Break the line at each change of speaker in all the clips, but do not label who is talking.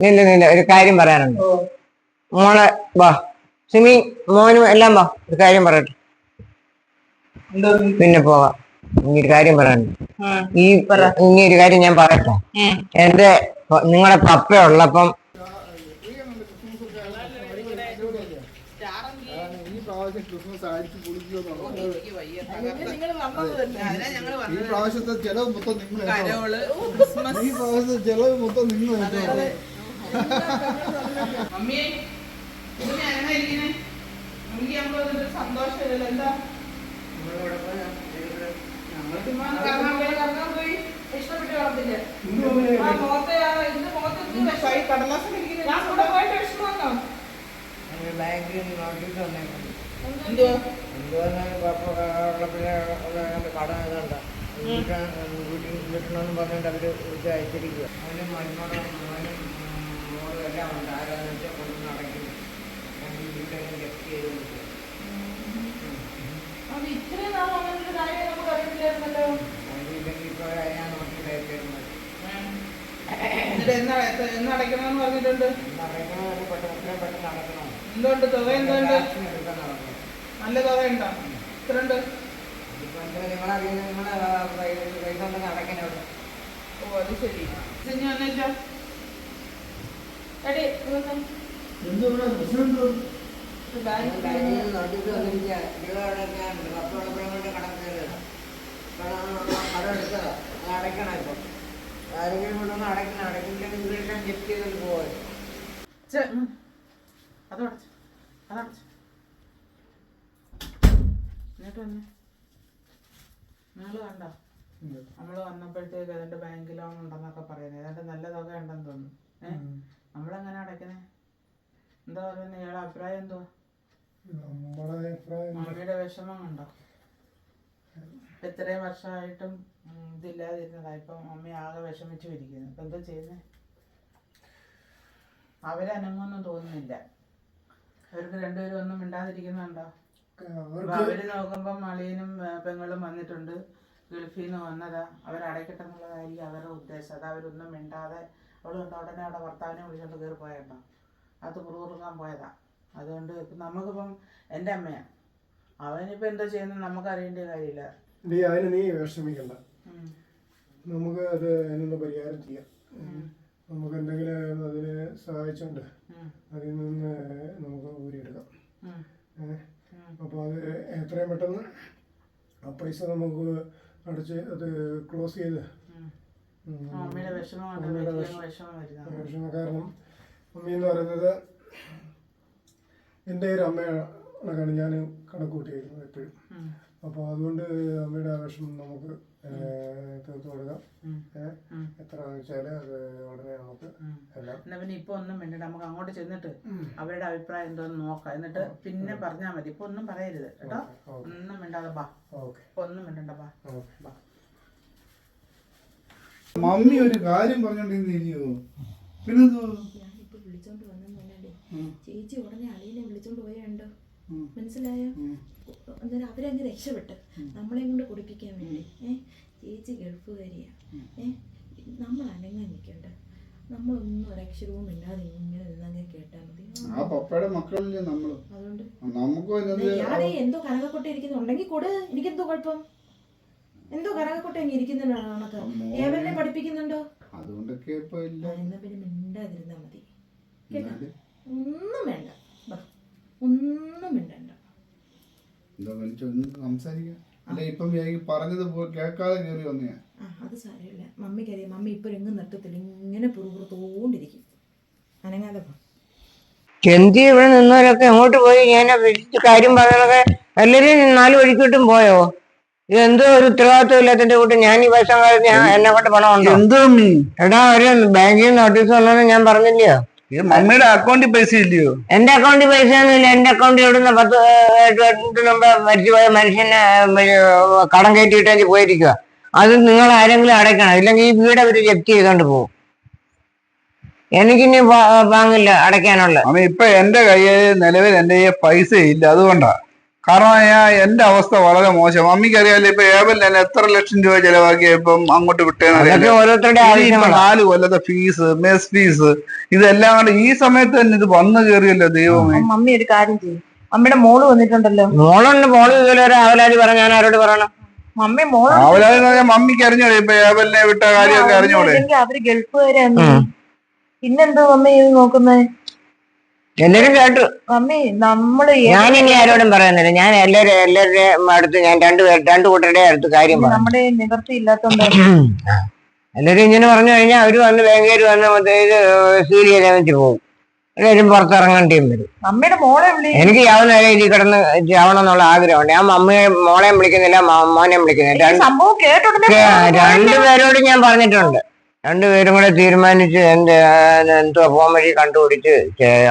നില്ല നില്ല ഒരു കാര്യം പറയാനുണ്ട്. മോളെ വാ. സിമി മോനും എല്ലാം വാ. ഒരു കാര്യം പറയട്ടെ. പിന്നെ പോവാം. ഇനി ഒരു കാര്യം പറയാനുണ്ട്. ഈ ഇനി ഒരു കാര്യം ഞാൻ പറയട്ടെ. എന്റെ നിങ്ങളെ പപ്പ ഉള്ളപ്പം
ക്രിസ്മസ് ഈ പ്രാവശ്യത്തെ ചെലവ് മൊത്തം നിങ്ങൾ ഈ പ്രാവശ്യത്തെ ചെലവ് മൊത്തം നിങ്ങൾ
മമ്മിയെ ഇത് ഞാനാ ഇരിക്കണേ? നമുക്ക് എന്താ? ആ ഇതിന്റെ മുഖത്ത് എന്ത്
ബാങ്കിൽ നോട്ടീസ് വന്നേക്കുന്നു
എന്തുവാ?
കട ഏതാണ്ട വീട്ടിൽ പറഞ്ഞിട്ട് അവർ വിളിച്ച് അയച്ചിരിക്കുക അവന് മോളും എല്ലാം ഉണ്ട് ആരാന്ന് വെച്ചാൽ കൊണ്ടുവന്ന് അടയ്ക്കുന്നു വീട്ടിലും ജപ്തി ചെയ്ത് കൊടുക്കും.
അത് ഇത്രയും നാൾ അങ്ങനെ ഒരു കാര്യം നമുക്ക് അറിയില്ലായിരുന്നല്ലോ
അതിലില്ലെങ്കിൽ ഇപ്പോൾ ഞാൻ നോട്ടീസ് അയച്ചിരുന്നത്
എന്നിട്ട് എന്നാ എന്ന് പറഞ്ഞിട്ടുണ്ട്? എന്തുകൊണ്ട് തുക
നടക്കണം
നല്ല തുക ഉണ്ടോ എത്ര ഉണ്ട്
ഇപ്പൊ എന്താ നിങ്ങളറിയുന്നത് നിങ്ങളെ പൈസ ഉണ്ടെങ്കിൽ അടയ്ക്കണം
ഓ അത് ശരി. ഇനി എന്നിട്ട് വന്നേ കണ്ടോ? നമ്മൾ വന്നപ്പോഴത്തേക്ക് അതിന്റെ ബാങ്ക് ലോൺ ഉണ്ടെന്നൊക്കെ പറയുന്നത്. ഏതാണ്ട് നല്ല തുക ഉണ്ടെന്ന് തോന്നുന്നു. ഏഹ് അടയ്ക്കുന്നേ എന്താ പറയുന്നത് ഇയാളെ അഭിപ്രായം എന്തോ?
നമ്മളെ അഭിപ്രായം
മമ്മിയുടെ വിഷമം കണ്ടോ? ഇത്രയും വർഷമായിട്ടും ഇതില്ലാതിരുന്നതാ. ഇപ്പൊ മമ്മി ആകെ വിഷമിച്ചു ഇരിക്കുന്നു. ഇപ്പൊ എന്താ ചെയ്യുന്നത് അവരനങ്ങൊന്നും തോന്നുന്നില്ല. അവർക്ക് രണ്ടുപേരും ഒന്നും മിണ്ടാതിരിക്കുന്നുണ്ടോ? അവർ നോക്കുമ്പോ മളിയനും പെങ്ങളും വന്നിട്ടുണ്ട്. ഗൾഫിൽ നിന്ന് വന്നതാ. അവരടയ്ക്കട്ടെന്നുള്ളതായിരിക്കും അവരുടെ ഉദ്ദേശം. അത് അവരൊന്നും മിണ്ടാതെ അവൾ കണ്ട ഉടനെ അവിടെ ഭർത്താവിനെ വിളിച്ചോണ്ട് കയറി പോയട്ടോ. അത് കുറുകുറുക്കാൻ പോയതാ. അതുകൊണ്ട് ഇപ്പം നമുക്കിപ്പം എന്റെ അമ്മയാ. അവനിപ്പോൾ എന്താ ചെയ്യുന്നത് നമുക്ക് അറിയേണ്ട കാര്യമില്ല.
നീ അതിന് നീ വിഷമിക്കണ്ട. നമുക്ക് അത് അതിനുള്ള പരിഹാരം ചെയ്യാം. നമുക്ക് എന്തെങ്കിലും അതിനെ
സഹായിച്ചോണ്ട്.
അതിൽ നിന്ന് നമുക്ക് ഊരിയെടുക്കാം. അപ്പോൾ അത് എത്രയും പെട്ടെന്ന് ആ പൈസ നമുക്ക് അടച്ച് അത് ക്ലോസ് ചെയ്ത്
വിഷമം വിഷമം
കാരണം മമ്മി എന്ന് പറയുന്നത് എന്റെ ഒരു അമ്മയാണ് ഞാൻ കണക്ക് കൂട്ടിയിരുന്നത് എപ്പോഴും. അപ്പോൾ അതുകൊണ്ട് അമ്മയുടെ ആവേശം വിഷമം നമുക്ക് തീർത്തു കൊടുക്കാം. എത്ര
വെച്ചാൽ
എത്രയാണെന്ന് വെച്ചാൽ അത് ഉടനെ നമുക്ക് എല്ലാം
എന്നാ പിന്നെ ഇപ്പൊ ഒന്നും വേണ്ട നമുക്ക് അങ്ങോട്ട് ചെന്നിട്ട് അവരുടെ അഭിപ്രായം എന്തോന്ന് നോക്കാം. എന്നിട്ട് പിന്നെ പറഞ്ഞാൽ മതി. ഇപ്പൊ ഒന്നും പറയരുത് കേട്ടോ? ഒന്നും വേണ്ടാതെ ബാ. ഒന്നും മിണ്ടണ്ട ബാ.
ഓക്കെ
ബാ.
മമ്മി ഒരു കാര്യം പറഞ്ഞോണ്ടിരുന്നില്ലയോ പിന്നെ.
ചേച്ചി ഉടനെ അളിയനെ വിളിച്ചോണ്ട് പോയുണ്ടോ. മനസ്സിലായോ. അന്നേരം അവരങ്ങ് രക്ഷപ്പെട്ട് നമ്മളെ കൊണ്ട് കുടിപ്പിക്കാൻ വേണ്ടി. ഏ? ചേച്ചി ഗൾഫുകാരിയാ. ഏ? നമ്മൾ അനങ്ങാൻ നിൽക്കണ്ട. നമ്മളൊന്നും ഒരക്ഷരവും ഇല്ലാതെ ഇങ്ങനെ നിന്നങ്ങ് കേട്ടാൽ മതി.
ആ പപ്പയുടെ മക്കളില്ലേ നമ്മൾ?
അതുകൊണ്ട്
നമുക്കും
എന്തോ കനകക്കൊട്ട ഇരിക്കുന്നുണ്ടെങ്കിൽ കൂടെ. എനിക്കെന്തോ കുഴപ്പം. എന്തോ കനകക്കൊട്ട ഇങ്ങനെ ഇരിക്കുന്നുണ്ടോ നമുക്ക് ഏവനെ പഠിപ്പിക്കുന്നുണ്ടോ?
അതുകൊണ്ടൊക്കെ ഇപ്പൊ ഇല്ല
എന്നാ പിന്നെ മിണ്ടാതിരുന്നാ മതി. കേട്ടോ? ഒന്നും വേണ്ട. ബാ. ഒന്നും മിണ്ടണ്ട.
എന്താ വിളിച്ചോ ഒന്ന് സംസാരിക്കാം. അല്ലെ ഇപ്പം പറഞ്ഞത് കേൾക്കാതെ കയറി വന്നയാ.
ആ അത് സാരമില്ല. മമ്മിക്കറിയാം മമ്മി ഇപ്പൊ എങ്ങും നിർത്തത്തില്ല. ഇങ്ങനെ പുറപുറത്തോണ്ടിരിക്കും. അനങ്ങാതെ
എന്തി ഇവിടെ നിന്നവരൊക്കെ എങ്ങോട്ട് പോയി? ഞാൻ കാര്യം പറയണൊക്കെ എല്ലാവരും നാല് വഴിക്കോട്ടും പോയോ? എന്തോ ഒരു ഉത്തരവാദിത്വം ഇല്ലാത്തതിന്റെ കൂട്ടി ഞാൻ ഈ വർഷം കഴിഞ്ഞ ഞാൻ എന്നെ കൊണ്ട് പണം
ഉണ്ട് എന്തോ
എടാ ഒരു ബാങ്കിൽ നിന്ന് നോട്ടീസ് വന്നെന്ന് ഞാൻ പറഞ്ഞില്ലയോ?
മമ്മിയുടെ അക്കൗണ്ടിൽ പൈസ ഇല്ലയോ?
എന്റെ അക്കൗണ്ടിൽ പൈസ ഒന്നുമില്ല എന്റെ അക്കൗണ്ടിൽ ഇവിടുന്ന് പത്ത് എട്ട് മുമ്പ് മരിച്ചുപോയ മനുഷ്യനെ കടം കയറ്റിയിട്ട് പോയിരിക്കുക അത് നിങ്ങൾ ആരെങ്കിലും അടയ്ക്കണം. ഇല്ലെങ്കിൽ ഈ വീട് അവർ ജപ്തി ചെയ്തോണ്ട് പോകും എനിക്കിനി വാങ്ങില്ല അടയ്ക്കാനുള്ള.
ഇപ്പൊ എന്റെ കയ്യിൽ നിലവിൽ എന്റെ പൈസ ഇല്ല. അതുകൊണ്ടാ.
കാരണം ഞാൻ എന്റെ അവസ്ഥ വളരെ മോശം. അമ്മിക്ക് അറിയാലോ ഇപ്പൊ ഏവൽ തന്നെ എത്ര ലക്ഷം രൂപ ചെലവാക്കിയ ഇപ്പം അങ്ങോട്ട് വിട്ടേന്ന്
അതൊക്കെ
അറിയാലോ
ഓരോരുത്തരുടെ
ഇനിയിപ്പോ
ആവശ്യങ്ങളാണ്
നാല് കൊല്ലത്തെ ഫീസ് മെസ് ഫീസ് ഇതെല്ലാം കൂടെ ഈ സമയത്ത് തന്നെ ഇത് വന്നു കയറിയല്ലോ ദൈവമേ.
മമ്മി ഒരു കാര്യം ചെയ്യും. അമ്മയുടെ മോൾ വന്നിട്ടുണ്ടല്ലോ.
മോളുണ്ട് മോൾ ഇതുപോലെ ഒരു ആവലാതി പറഞ്ഞ ഞാൻ ആരോട് പറയണം.
മമ്മി
മോൾ എന്ന് പറഞ്ഞാൽ മമ്മിക്ക് അറിഞ്ഞോളെ ഇപ്പൊ ഏവലിനെ വിട്ട കാര്യമൊക്കെ അറിഞ്ഞോളെ
അവർ ഗൾഫുകാരാണ് പിന്നെന്തോ മമ്മി ഇത് നോക്കുന്നേ?
എല്ലാരും കേട്ടു.
മമ്മി നമ്മൾ
ഞാൻ ഇനി ആരോടും പറയുന്നില്ല. ഞാൻ എല്ലാരും എല്ലാവരുടെയും അടുത്ത് ഞാൻ രണ്ടു പേർ രണ്ടു കൂട്ടരുടെ അടുത്ത് കാര്യം പറഞ്ഞു
നമ്മുടെ നിവർത്തി ഇല്ലാത്തോണ്ട്
എല്ലാവരും ഇങ്ങനെ പറഞ്ഞു കഴിഞ്ഞാൽ അവർ വന്ന് ബാങ്കുകാർ വന്ന് ഇത് സീൽ ചെയ്താൽ വെച്ച് പോകും. എല്ലാവരും പുറത്തിറങ്ങേണ്ടിയും വരും.
അമ്മയുടെ മോളെ
എനിക്ക് യാവുന്ന ഇതിൽ കിടന്ന് ചാവണം എന്നുള്ള ആഗ്രഹമുണ്ട്. ഞാൻ അമ്മയെ മോളെയും വിളിക്കുന്നില്ല മോനെയും വിളിക്കുന്നില്ല. രണ്ടുപേരോട് ഞാൻ പറഞ്ഞിട്ടുണ്ട്. രണ്ടുപേരും കൂടെ തീരുമാനിച്ച് എന്റെ എന്തോ ഫോം വഴി കണ്ടുപിടിച്ച്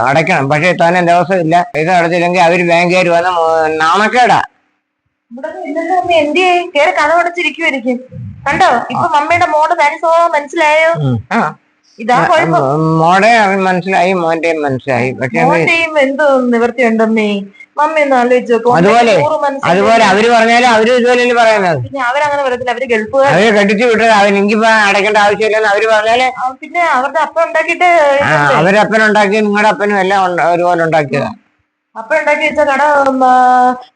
അടയ്ക്കണം. പക്ഷെ തന്നെ ദിവസമില്ല പൈസ അടച്ചില്ലെങ്കിൽ അവർ ബാങ്കുകാർ വന്ന നാണക്കേടാ.
കണ്ടോ? ഇപ്പൊ മമ്മിയുടെ മോടെ മനസ്സിലായോ? ഇതാ കുഴപ്പം.
മോടെ മനസ്സിലായി മോന്റെയും മനസ്സിലായി. പക്ഷെ
എന്തോ എന്ത് നിവൃത്തിയുണ്ടമ്മേ മമ്മി ഒന്ന് ആലോചിച്ച് നോക്ക്.
അതുപോലെ- അതുപോലെ അവർ പറഞ്ഞാലും അവർ ഇതുപോലെ പറയുന്നത്.
പിന്നെ അവരങ്ങനെ പറയത്തില്ല. അവർ ഗൾഫുകാർ
അവർ കെട്ടിച്ചു വിട്ടത്. അവൻ എനിക്കിപ്പോ അടയ്ക്കേണ്ട ആവശ്യമില്ലെന്ന് അവർ പറഞ്ഞാൽ
പിന്നെ അവരുടെ അപ്പം ഉണ്ടാക്കിയിട്ട്
അവരപ്പൻ ഉണ്ടാക്കി നിങ്ങളുടെ അപ്പനും എല്ലാം ഒരുപോലെ ഉണ്ടാക്കിയതാ.
അപ്പൊ ഉണ്ടാക്കി വെച്ച കട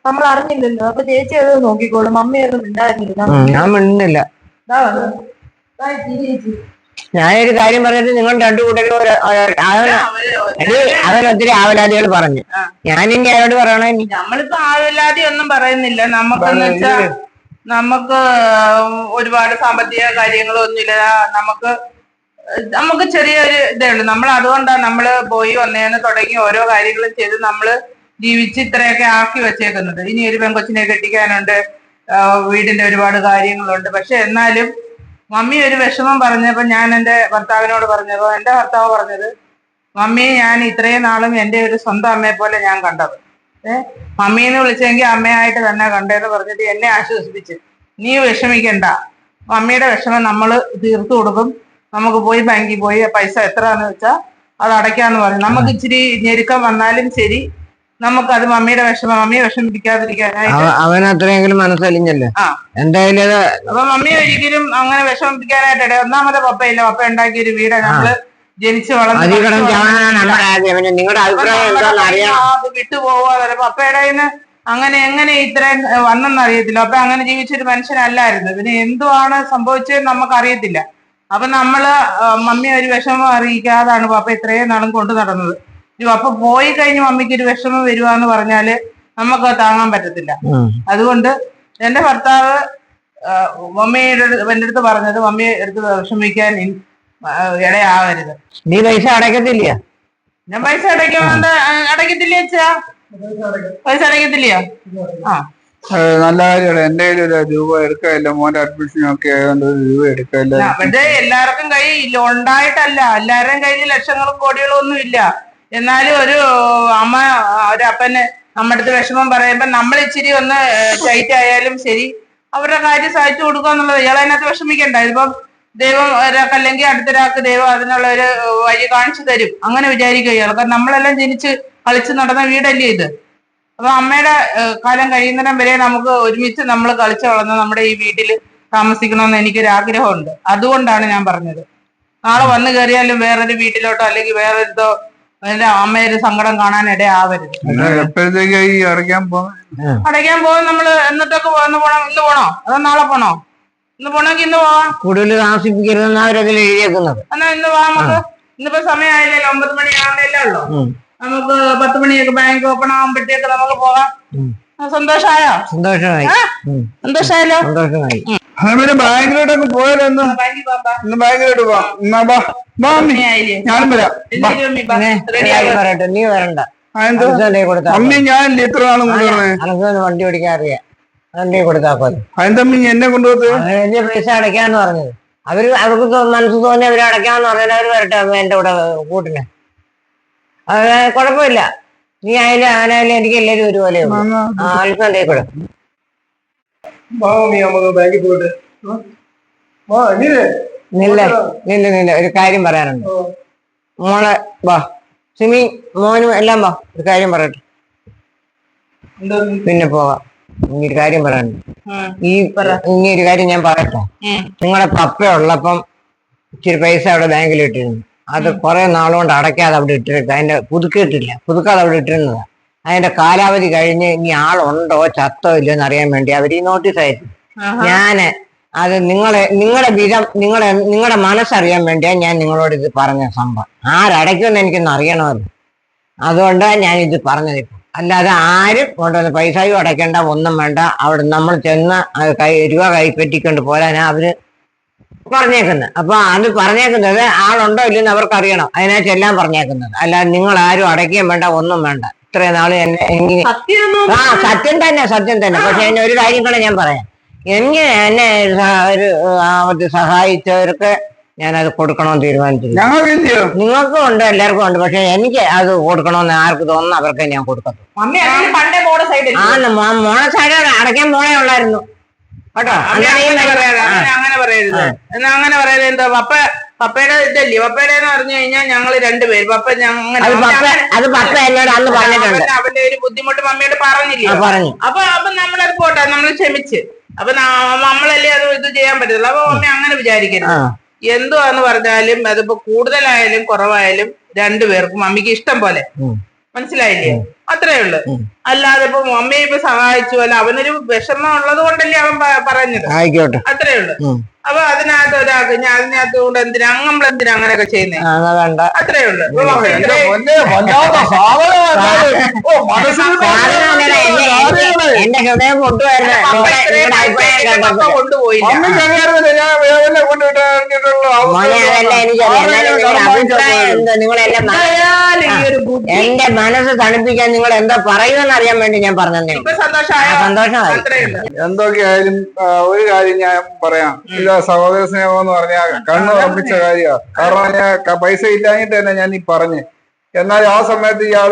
നമ്മൾ അറിഞ്ഞില്ലല്ലോ. അപ്പൊ ചേച്ചി അത് നോക്കിക്കോളും. മമ്മി അത് ഉണ്ടായിരുന്നില്ല
ഞാൻ മിണ്ടുന്നില്ല. ഞാനൊരു കാര്യം പറഞ്ഞിട്ട് നിങ്ങൾ രണ്ടു കൂട്ടരും ഒരു- ആവലാതികൾ പറഞ്ഞു. ഞാനിനി അയാളോട് പറയണ?
നമ്മളിപ്പോ ആവലാതി ഒന്നും പറയുന്നില്ല. നമുക്കെന്ന് വെച്ചാ നമുക്ക് ഒരുപാട് സാമ്പത്തിക കാര്യങ്ങളൊന്നുമില്ല. നമുക്ക് നമുക്ക് ചെറിയൊരു ഇതേ ഉള്ളൂ. നമ്മൾ അതുകൊണ്ടാണ് നമ്മൾ പോയി വന്നേന്ന് തുടങ്ങി ഓരോ കാര്യങ്ങളും ചെയ്ത് നമ്മൾ ജീവിച്ച് ഇത്രയൊക്കെ ആക്കി വെച്ചേക്കുന്നത്. ഇനി ഒരു പെൺകൊച്ചിനെ കെട്ടിക്കാനുണ്ട്. വീടിന്റെ ഒരുപാട് കാര്യങ്ങളുണ്ട്. പക്ഷെ എന്നാലും മമ്മി ഒരു വിഷമം പറഞ്ഞപ്പോ ഞാൻ എന്റെ ഭർത്താവിനോട് പറഞ്ഞപ്പോ എന്റെ ഭർത്താവ് പറഞ്ഞത് മമ്മിയെ ഞാൻ ഇത്രയും നാളും എന്റെ ഒരു സ്വന്തം അമ്മയെ പോലെ ഞാൻ കണ്ടത്. ഏ മമ്മീന്ന് വിളിച്ചെങ്കിൽ അമ്മയായിട്ട് തന്നെ കണ്ടേന്ന് പറഞ്ഞിട്ട് എന്നെ ആശ്വസിപ്പിച്ച്. നീ വിഷമിക്കണ്ട. മമ്മിയുടെ വിഷമം നമ്മൾ തീർത്തു കൊടുക്കും. നമുക്ക് പോയി ബാങ്കിൽ പോയി പൈസ എത്രയാന്ന് വെച്ചാൽ അത് അടയ്ക്കാന്ന് പറഞ്ഞു. നമുക്ക് ഇച്ചിരി ഞെരുക്കം വന്നാലും ശരി നമുക്കത് മമ്മിയുടെ വിഷമം മമ്മിയെ വിഷമിപ്പിക്കാതിരിക്കാനായിട്ട്.
അവ- അവൻ അത്രയെങ്കിലും മനസ്സലിഞ്ഞല്ലേ. എന്തായാലും അത്
അപ്പൊ മമ്മി ഒരിക്കലും അങ്ങനെ വിഷമിപ്പിക്കാനായിട്ട് ഒന്നാമത് പപ്പയില്ല. പപ്പ ഉണ്ടാക്കിയ ഒരു വീട് നമ്മൾ ജനിച്ചു വളർന്നു
നിങ്ങളുടെ അഭിപ്രായം എന്താണെന്ന് അറിയാം.
വിട്ടുപോകുക പപ്പയുടെ അങ്ങനെ എങ്ങനെ ഇത്രയും വന്നെന്ന് അറിയത്തില്ല. അപ്പൊ അങ്ങനെ ജീവിച്ചൊരു മനുഷ്യനല്ലായിരുന്നു. പിന്നെ എന്തുവാണ് സംഭവിച്ചതെന്ന് നമുക്ക് അറിയത്തില്ല അപ്പൊ നമ്മൾ മമ്മി ഒരു വിഷമം അറിയിക്കാതാണ് പപ്പ ഇത്രയും നാളും കൊണ്ടു നടന്നത്. ഈ പപ്പ പോയി കഴിഞ്ഞ് മമ്മിക്ക് ഒരു വിഷമം വരുവാന്ന് പറഞ്ഞാൽ നമുക്ക് താങ്ങാൻ പറ്റത്തില്ല. അതുകൊണ്ട് എന്റെ ഭർത്താവ് മമ്മിയുടെ എന്റെ അടുത്ത് പറഞ്ഞത് മമ്മിയെ എടുത്ത് വിഷമിക്കാൻ ഇടയാവരുത്.
നീ പൈസ അടയ്ക്കത്തില്ല?
ഞാൻ പൈസ അടയ്ക്കാണ്ട് അടയ്ക്കത്തില്ല അച്ഛാ? പൈസ അടയ്ക്കത്തില്ല ആ.
നല്ല കാര്യമാണ്. എന്റെ കയ്യിൽ രൂപ എടുക്കാനില്ല. മോന്റെ അഡ്മിഷൻ ഒക്കെ ആയതുകൊണ്ട് രൂപ എടുക്കാനില്ല.
എല്ലാവർക്കും കൈ ഉണ്ടായിട്ടല്ല. എല്ലാവരുടെയും കയ്യിൽ ലക്ഷങ്ങളും കോടികളും ഒന്നും ഇല്ല. എന്നാലും ഒരു അമ്മ ഒരു അപ്പന് നമ്മുടെ അടുത്ത് വിഷമം പറയുമ്പോ നമ്മൾ ഇച്ചിരി ഒന്ന് ടൈറ്റ് ആയാലും ശരി. അവരുടെ കാര്യം സഹായിച്ചു കൊടുക്കുക എന്നുള്ളത് ഇയാൾ അതിനകത്ത് വിഷമിക്കണ്ട. ഇതിപ്പം ദൈവം ഒരാൾക്ക് അല്ലെങ്കിൽ അടുത്തൊരാൾക്ക് ദൈവം അതിനുള്ള ഒരു വഴി കാണിച്ചു തരും. അങ്ങനെ വിചാരിക്കുക ഇയാൾ. കാരണം നമ്മളെല്ലാം ജനിച്ച് കളിച്ച് നടന്ന വീടല്ലേ ഇത്? അപ്പൊ അമ്മയുടെ കാലം കഴിയുന്നിടം വരെ നമുക്ക് ഒരുമിച്ച് നമ്മൾ കളിച്ചു വളർന്ന നമ്മുടെ ഈ വീട്ടിൽ താമസിക്കണമെന്ന് എനിക്കൊരു ആഗ്രഹമുണ്ട് അതുകൊണ്ടാണ് ഞാൻ പറഞ്ഞത്. നാളെ വന്നു കയറിയാലും വേറൊരു വീട്ടിലോട്ടോ അല്ലെങ്കിൽ വേറെ വേറൊരിതോ എന്റെ അമ്മയൊരു സങ്കടം കാണാൻ ഇടയാവരുത്.
എപ്പോഴത്തേക്കാ ഈ അടയ്ക്കാൻ പോകുന്നത്
അടയ്ക്കാൻ പോകും നമ്മൾ എന്നിട്ടൊക്കെ ഇന്ന് പോണം ഇന്ന് പോണോ? അതോ നാളെ പോണോ? ഇന്ന് പോണെങ്കി ഇന്ന് പോവാം.
കൂടുതൽ താമസിപ്പിക്കരുതെന്ന് അവരതിൽ എഴുതിയേക്കുന്നത്.
എന്നാ ഇന്ന് പോവാം നമുക്ക്. ഇന്നിപ്പോ സമയമായില്ലല്ലോ ഒമ്പത് മണി ഉള്ളൂ. നമുക്ക് പത്ത് മണിയൊക്കെ ബാങ്ക് ഓപ്പൺ ആകുമ്പോഴത്തേക്ക് നമുക്ക് പോകാം. സന്തോഷമായോ സന്തോഷായോ?
സന്തോഷമായി. സന്തോഷമായല്ലോ
സന്തോഷായല്ലോ?
സന്തോഷമായി.
എന്നാ ബാങ്കിലോട്ട് അങ്ങ് പോയാലോ ഒന്ന് ഇന്ന് ബാങ്കിലോട്ട് പോവാം. എന്നാ ബാ. ബാ അമ്മി. ഞാനും വരാം. ബാ.
റെഡി
കാര്യം പറയട്ടെ നീ വരണ്ട.
അമ്മി ഞാനില്ലേ ഇത്ര നാളും കൊണ്ടുവരണേ
വണ്ടി ഓടിക്കാൻ അറിയാം. അനന്റെ കൊടുത്താ
അതെന്തമ്മി എന്നെ കൊണ്ടുപോകത്ത്?
പൈസ അടയ്ക്കാന്ന് പറഞ്ഞത്. അവർ അവർക്ക് മനസ്സ് തോന്നി അവർ അടയ്ക്കാന്ന് പറഞ്ഞാൽ അവർ വരട്ടെ അമ്മ എന്റെ കൂടെ കൂട്ടിന്. അത് കുഴപ്പമില്ല. നീ ആയാലും അവനായാലും എനിക്ക് എല്ലാവരും ഒരുപോലെ ആ അൽസന്റെ കൂടെ
വാ മമ്മി നമുക്ക് ബാങ്കിൽ പോയിട്ട്. ആ? വാ എങ്ങനെ
നില്ല നില്ല നില്ല ഒരു കാര്യം പറയാനുണ്ട്. മോളെ വാ. സിമി മോനും എല്ലാം വാ. ഒരു കാര്യം പറയട്ടെ. പിന്നെ പോവാം. ഇനി ഒരു കാര്യം പറയാനുണ്ട്. ഈ ഇനി ഒരു കാര്യം ഞാൻ പറയട്ടെ.
നിങ്ങളെ
നിങ്ങളുടെ പപ്പ ഉള്ളപ്പം ഇച്ചിരി പൈസ അവിടെ ബാങ്കിൽ ഇട്ടിരുന്നു. അത് കുറെ നാളുകൊണ്ട് അടയ്ക്കാതെ അവിടെ ഇട്ടിരിക്കുക അതിന്റെ പുതുക്കിയിട്ടില്ല. പുതുക്കാതെ അവിടെ ഇട്ടിരുന്നതാ. അതിന്റെ കാലാവധി കഴിഞ്ഞ് ഇനി ആളുണ്ടോ ചത്തോ ഇല്ലയോ എന്നറിയാൻ വേണ്ടി അവർ ഈ നോട്ടീസ് അയച്ചു. ഞാൻ അത് നിങ്ങളെ നിങ്ങളുടെ വിധം നിങ്ങളുടെ നിങ്ങളുടെ മനസ്സറിയാൻ വേണ്ടിയാ ഞാൻ നിങ്ങളോട് ഇത് പറഞ്ഞ സംഭവം. ആരടയ്ക്കുമെന്ന് എനിക്കൊന്ന് അറിയണമല്ലോ അതുകൊണ്ടാണ് ഞാൻ ഇത് പറഞ്ഞത് ഇപ്പൊ. അല്ലാതെ ആരും കൊണ്ടുവന്ന് പൈസയും അടയ്ക്കേണ്ട ഒന്നും വേണ്ട. അവിടെ നമ്മൾ ചെന്ന് അത് കൈ രൂപ കൈപ്പറ്റിക്കൊണ്ട് പോരാനാ അവർ പറഞ്ഞേക്കുന്നത്. അപ്പൊ അത് പറഞ്ഞേക്കുന്നത് ആളുണ്ടോ ഇല്ലെന്ന് അവർക്ക് അറിയണം അതിനാ ചെല്ലാൻ പറഞ്ഞേക്കുന്നത്. അല്ലാതെ നിങ്ങൾ ആരും അടയ്ക്കുകയും വേണ്ട ഒന്നും വേണ്ട. ഇത്രയും നാൾ എന്നെ എനിക്ക് ആ സത്യം തന്നെ സത്യം തന്നെ. പക്ഷെ എന്നെ ഒരു കാര്യം കൂടെ ഞാൻ പറയാം. എനിക്ക് എന്നെ ഒരു ആവത്ത് സഹായിച്ചവർക്ക് ഞാനത് കൊടുക്കണമെന്ന് തീരുമാനിച്ചില്ല നിങ്ങൾക്കും ഉണ്ട് എല്ലാവർക്കും ഉണ്ട്. പക്ഷെ എനിക്ക് അത് കൊടുക്കണമെന്ന് ആർക്ക് തോന്നുന്നു അവർക്ക് ഞാൻ കൊടുക്കത്തു ആ മോണ സൈഡ് അടയ്ക്കാൻ പോണേ ഉള്ളായിരുന്നു. കേട്ടോ?
അങ്ങനെ പറയരുത്. എന്നാ അങ്ങനെ പറയരുത്. എന്താ പപ്പ പപ്പയുടെ ഇതല്ലേ? പപ്പയുടെ എന്ന് പറഞ്ഞു കഴിഞ്ഞാൽ ഞങ്ങൾ രണ്ടുപേര് പപ്പ ഞങ്ങൾ
അത് പപ്പ എന്നോട് അന്ന് പറഞ്ഞിട്ടുണ്ട്.
അവന്റെ ഒരു ബുദ്ധിമുട്ട് മമ്മിയോട് പറഞ്ഞില്ലേ? അപ്പൊ അപ്പൊ നമ്മളത് പോട്ടെ നമ്മൾ ക്ഷമിച്ച്. അപ്പൊ നമ്മളല്ലേ അത് ഇത് ചെയ്യാൻ പറ്റത്തുള്ളൂ. അപ്പൊ മമ്മി അങ്ങനെ വിചാരിക്കരുത്. എന്തുവാന്ന് പറഞ്ഞാലും അതിപ്പോ കൂടുതലായാലും കുറവായാലും രണ്ടുപേർക്കും മമ്മിക്ക് ഇഷ്ടം പോലെ. മനസ്സിലായില്ലേ? അത്രേ ഉള്ളു. അല്ലാതെ ഇപ്പൊ അമ്മയെ ഇപ്പൊ സഹായിച്ചു അല്ല അവനൊരു വിഷമം ഉള്ളത് കൊണ്ടല്ലേ അവൻ പറഞ്ഞത്.
ആയിക്കോട്ടെ.
അത്രേ ഉള്ളു. അപ്പൊ അതിനകത്ത് ഒരാൾക്ക് ഞാൻ അതിനകത്ത് കൊണ്ട് എന്തിനാ നമ്മൾ എന്തിനാ അങ്ങനെയൊക്കെ
ചെയ്യുന്നത്
അത്രേ ഉള്ളു.
ഹൃദയം നിങ്ങളെല്ലാം
ബുദ്ധി.
എന്റെ മനസ്സ് തണുപ്പിക്കാൻ നിങ്ങൾ എന്താ പറയുമെന്ന് അറിയാൻ വേണ്ടി ഞാൻ
പറഞ്ഞു സന്തോഷമായോ.
എന്തൊക്കെയായാലും ഒരു കാര്യം ഞാൻ പറയാം. ഇല്ല സഹോദര സ്നേഹം എന്ന് പറഞ്ഞാൽ കണ്ണ് ഉറപ്പിച്ച കാര്യമാണ് കാരണം ഞാൻ പൈസ ഇല്ലാഞ്ഞിട്ട് തന്നെ ഞാൻ ഈ പറഞ്ഞു. എന്നാൽ ആ സമയത്ത് ഇയാൾ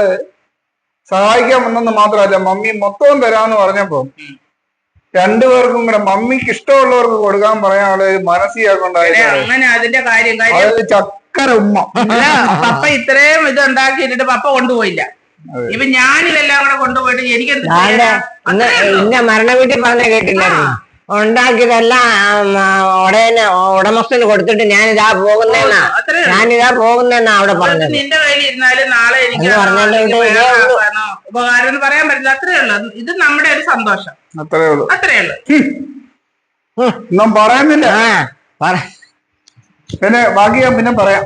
സഹായിക്കാൻ വന്നെന്ന് മാത്രമല്ല മമ്മി മൊത്തവും തരാന്ന് പറഞ്ഞപ്പോ രണ്ടുപേർക്കും കൂടെ മമ്മിക്ക് ഇഷ്ടമുള്ളവർക്ക് കൊടുക്കാൻ പറയാനുള്ള ഒരു
പിന്നെ
മനസ്സിയാക്കൊണ്ടായിരുന്നു
അങ്ങനെ അതിന്റെ കാര്യം കാര്യം
ചക്കര ഉമ്മ.
പപ്പ ഇത്രയും ഇത് ഉണ്ടാക്കിയിട്ടിട്ട് പപ്പ കൊണ്ടുപോയില്ല. ഇപ്പൊ ഞാൻ ഇതെല്ലാം കൂടെ കൊണ്ടുപോയിട്ട് എനിക്ക്
ഇന്ന മരണ വീട്ടിൽ പറഞ്ഞ കേട്ടില്ലായിരുന്നു. ഉണ്ടാക്കിയതെല്ലാം ഉടനെ ഉടമസ്ഥന് കൊടുത്തിട്ട് ഞാനിതാ പോകുന്നേന്നാ.
ഞാൻ ഇതാ
ഞാനിതാ പോകുന്നേന്നാ അവിടെ പറഞ്ഞത്.
നിന്റെ കയ്യിൽ ഇരുന്നാലും നാളെ എനിക്ക് ഉപകാരം എന്ന് പറയാൻ പറ്റില്ല. അത്രേ ഉള്ളൂ. ഇത് നമ്മുടെ ഒരു സന്തോഷം.
അത്രേ ഉള്ളൂ.
അത്രേ ഉള്ളൂ.
ഒന്നും പറയുന്നില്ല പിന്നെ ബാക്കി ഞാൻ പിന്നെ പറയാം.